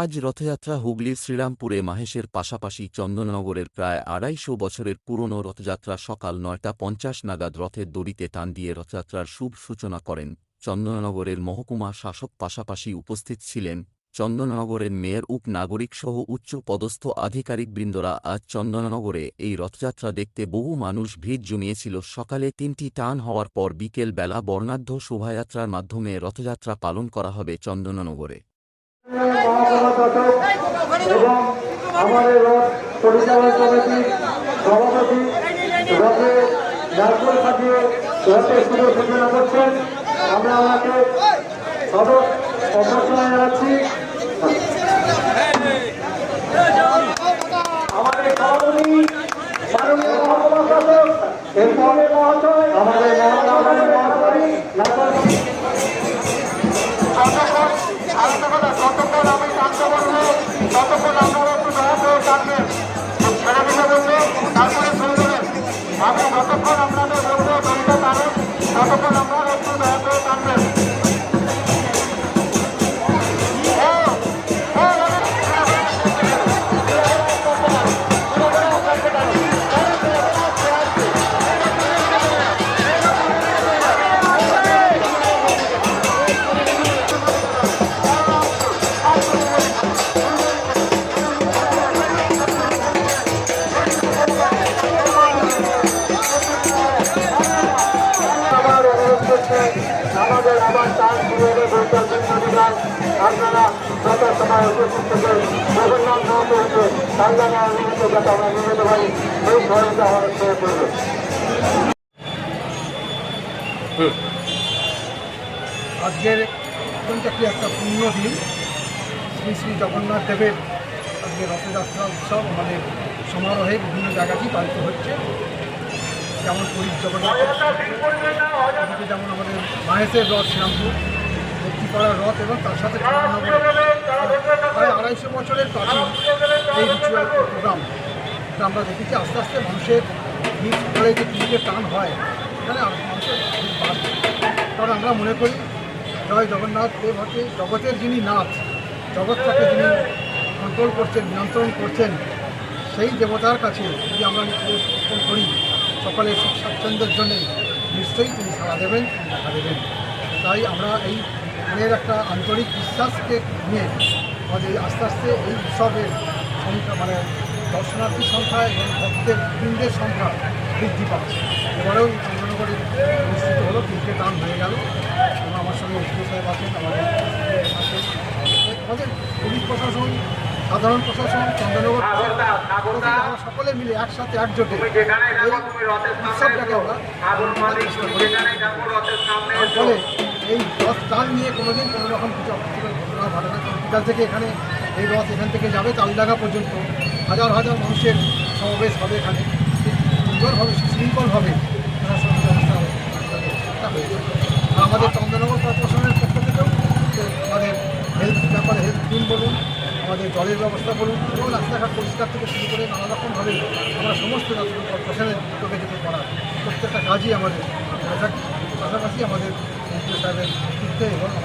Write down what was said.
আজ রথযাত্রা হুগলির শ্রীরামপুরে মাহেশের পাশাপাশি চন্দননগরের প্রায় আড়াইশো বছরের পুরনো রথযাত্রা সকাল নয়টা পঞ্চাশ নাগাদ রথের দড়িতে টান দিয়ে রথযাত্রার শুভ সূচনা করেন। চন্দননগরের মহকুমা শাসক পাশাপাশি উপস্থিত ছিলেন চন্দননগরের মেয়র উপ নাগরিক সহ উচ্চ পদস্থ আধিকারিকবৃন্দরা আজ চন্দননগরে এই রথযাত্রা দেখতে বহু মানুষ ভিড় জমিয়েছিল। সকালে তিনটি টান হওয়ার পর বিকেল বেলা বর্ণাঢ্য শোভাযাত্রার মাধ্যমে রথযাত্রা পালন করা হবে চন্দননগরে। এবং আমাদের রথ পরিচালন কমিটির সভাপতি রথে নারকল সাজিয়ে রথের শুভ সূচনা করছেন। আমরা ওনাকে সদর অভ্যর্থনা জানাচ্ছি। আমাদের সভাপতি মাননীয় এরপরে মহাশয় আমাদের আমরা আজকের অত্যন্ত একটা পূর্ণ দিন। শ্রী শ্রী জগন্নাথ দেবের আজকে রথযাত্রা উৎসব আমাদের সমারোহে বিভিন্ন জায়গাতেই পালিত হচ্ছে। যেমন পুরী জগন্নাথ যেমন আমাদের মাহেশের রথ শ্রীরামপুর ভক্তিপাড়ার রথ এবং তার সাথে প্রায় আড়াইশো বছরের এই প্রোগ্রাম এটা আমরা দেখেছি, আস্তে আস্তে মানুষের ভিড় সকালে যে তিনটে টান হয়, এখানে মানুষের ভিড় কারণ আমরা মনে করি, জয় জগন্নাথ দেব হচ্ছে জগতের যিনি নাথ জগৎটাকে যিনি কন্ট্রোল করছেন, নিয়ন্ত্রণ করছেন, সেই দেবতার কাছে যদি আমরা নিবেদন করি সকলের সুখ স্বাচ্ছন্দ্যের জন্যে নিশ্চয়ই তিনি সাড়া দেবেন দেখা দেবেন। তাই আমরা এই মনের একটা আন্তরিক বিশ্বাসকে নিয়ে আমাদের আস্তে আস্তে এই উৎসবের সংখ্যা মানে দর্শনার্থীর সংখ্যা এবং ভক্তের বৃন্দের সংখ্যা বৃদ্ধি পাচ্ছে। এবারেও চন্দ্রনগরে অনুষ্ঠিত হলো তিনটে টান হয়ে গেল। এবং আমার সঙ্গে উকিল সাহেব আছেন আমাদের আমাদের পুলিশ প্রশাসন সাধারণ প্রশাসন চন্দ্রনগর আমরা সকলে মিলে একসাথে একজোটে এই উৎসবটাকে আমরা ফলে এই রথ টান নিয়ে কোনোদিন কোনো রকম কিছু ঘটনা ঘটে না। বিকাল থেকে এখানে এই রথ এখান থেকে যাবে তালডাঙ্গা পর্যন্ত। হাজার হাজার মানুষের সমাবেশ হবে এখানে। সুন্দরভাবে হয়েছে আর আমাদের চন্দ্রনগর কর্পোরেশনের পক্ষ থেকেও আমাদের হেলথ ব্যাপারে হেলথ টিম বলুন, আমাদের জলের ব্যবস্থা বলুন এবং রাস্তাঘাট পরিষ্কার থেকে শুরু করে নানা রকমভাবে আমরা সমস্ত রাজ্য কর্পোরেশনের চোখে চোখে করা। প্রত্যেকটা কাজই আমাদের, পাশাপাশি আমাদের মন্ত্রী সাহেবের নেতৃত্বে এবং আমাদের